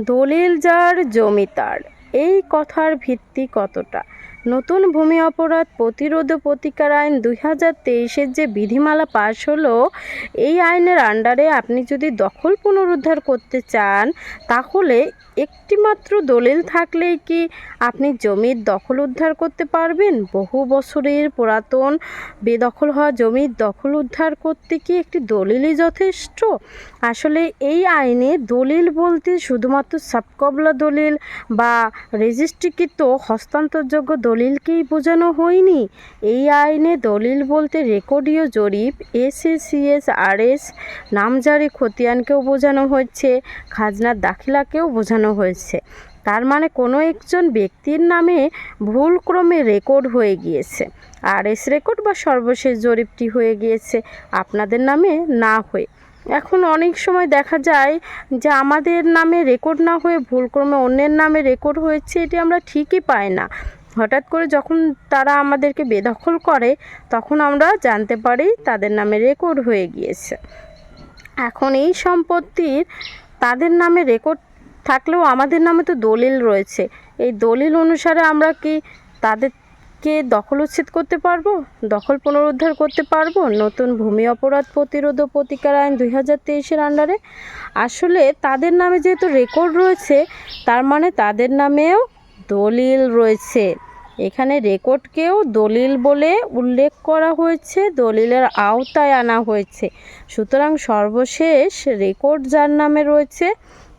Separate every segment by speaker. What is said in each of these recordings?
Speaker 1: দলিল যার জমি তার। এই কথার ভিত্তি কতটা? নতুন ভূমি অপরাধ প্রতিরোধ প্রতিকার আইন দুই হাজার তেইশের যে বিধিমালা পাশ হলো, এই আইনের আন্ডারে আপনি যদি দখল পুনরুদ্ধার করতে চান, তাহলে একটিমাত্র দলিল থাকলেই কি আপনি জমির দখল উদ্ধার করতে পারবেন? বহু বছরের পুরাতন বেদখল হওয়া জমির দখল উদ্ধার করতে কি একটি দলিলই যথেষ্ট? আসলে এই আইনে দলিল বলতে শুধুমাত্র সাবকবলা দলিল বা রেজিস্ট্রিকৃত হস্তান্তরযোগ্য দলিলকেই বোঝানো হয়নি। এই আইনে দলিল বলতে রেকর্ডীয় জরিপ এসএসিএস আরএস, নামজারি খতিয়ানকেও বোঝানো হয়েছে, খাজনার দাখিলাকেও বোঝানো হয়েছে। তার মানে কোনো একজন ব্যক্তির নামে ভুলক্রমে রেকর্ড হয়ে গিয়েছে। আর এস রেকর্ড বা সর্বশেষ জরিপটি হয়ে গিয়েছে, আপনাদের নামে না হয়ে। এখন অনেক সময় দেখা যায় যে আমাদের নামে রেকর্ড না হয়ে ভুলক্রমে অন্যের নামে রেকর্ড হয়েছে, এটি আমরা ঠিকই পাই না। হঠাৎ করে যখন তারা আমাদেরকে বেদখল করে, তখন আমরা জানতে পারি তাদের নামে রেকর্ড হয়ে গিয়েছে। এখন এই সম্পত্তির তাদের নামে রেকর্ড থাকলেও আমাদের নামে তো দলিল রয়েছে। এই দলিল অনুসারে আমরা কি তাদেরকে দখল উচ্ছেদ করতে পারব? দখল পুনরুদ্ধার করতে পারব? নতুন ভূমি অপরাধ প্রতিরোধ ও প্রতিকার আইন দুই হাজার তেইশের আন্ডারে? আসলে তাদের নামে যেহেতু রেকর্ড রয়েছে, তার মানে তাদের নামেও দলিল রয়েছে। এখানে রেকর্ডকেও দলিল বলে উল্লেখ করা হয়েছে, দলিলের আওতায় আনা হয়েছে। সুতরাং সর্বশেষ রেকর্ড যার নামে রয়েছে,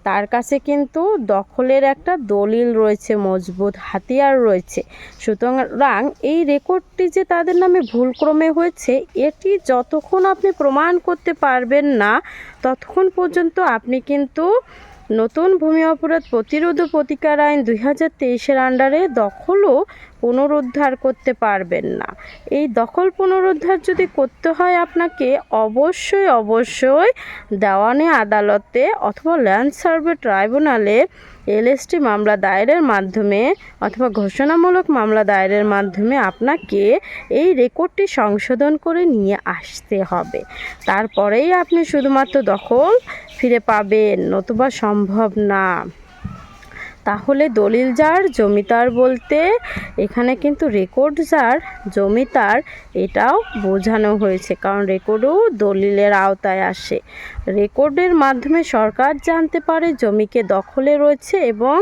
Speaker 1: তার কাছে কিন্তু দখলের একটা দলিল রয়েছে, মজবুত হাতিয়ার রয়েছে। সুতরাং এই রেকর্ডটি যে তাদের নামে ভুলক্রমে হয়েছে, এটি যতক্ষণ আপনি প্রমাণ করতে পারবেন না, ততক্ষণ পর্যন্ত আপনি কিন্তু নতুন ভূমি অপরাধ প্রতিরোধ ও প্রতিকার আইন দুই হাজার তেইশের আন্ডারে দখলও পুনরুদ্ধার করতে পারবেন না। এই দখল পুনরুদ্ধার যদি করতে হয় আপনাকে অবশ্যই অবশ্যই দেওয়ানি আদালতে অথবা ল্যান্ড সার্ভে ট্রাইব্যুনালে এলএসটি মামলা দায়েরের মাধ্যমে অথবা ঘোষণামূলক মামলা দায়েরের মাধ্যমে আপনাকে এই রেকর্ডটি সংশোধন করে নিয়ে আসতে হবে। তারপরেই আপনি শুধুমাত্র দখল ফিরে পাবেন, নতুবা সম্ভব না। তাহলে দলিল যার, জমিদার বলতে। এখানে কিন্তু রেকর্ড যার, জমিদার, এটাও বোঝানো হয়েছে, কারণ রেকর্ডও দলিলের আওতায় আসে। রেকর্ডের মাধ্যমে সরকার জানতে পারে জমিকে দখলে রয়েছে এবং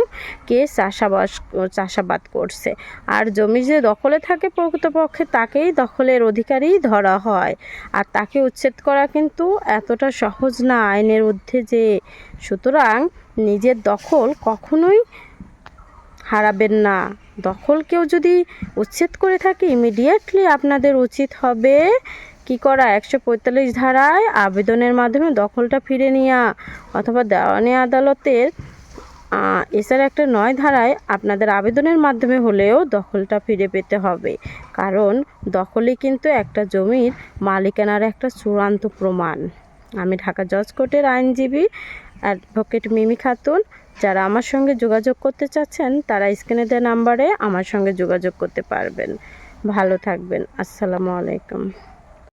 Speaker 1: কে চাষাবাস, চাষাবাদ করছে। আর জমি যে দখলে থাকে প্রকৃতপক্ষে তাকেই দখলের অধিকারী ধরা হয়। আর তাকে উচ্ছেদ করা কিন্তু এতটা সহজ না আইনের ঊর্ধ্বে যে। সুতরাং নিজের দখল কখনোই হারাবেন না। দখল কেউ যদি উচ্ছেদ করে থাকে ইমিডিয়েটলি আপনাদের উচিত হবে কি করা? একশো পঁয়তাল্লিশ ধারায় আবেদনের মাধ্যমে দখলটা ফিরে নেওয়া অথবা দেওয়ানি আদালতের এছাড়া একটা নয় ধারায় আপনাদের আবেদনের মাধ্যমে হলেও দখলটা ফিরে পেতে হবে। কারণ দখলই কিন্তু একটা জমির মালিকানার একটা চূড়ান্ত প্রমাণ। আমি ঢাকা জজ কোর্টের আইনজীবী অ্যাডভোকেট মিমি খাতুন, যারা আমার সঙ্গে যোগাযোগ করতে চাচ্ছেন, তারা স্ক্রিনে দেওয়া নাম্বারে আমার সঙ্গে যোগাযোগ করতে পারবেন। ভালো থাকবেন। আসসালামু আলাইকুম।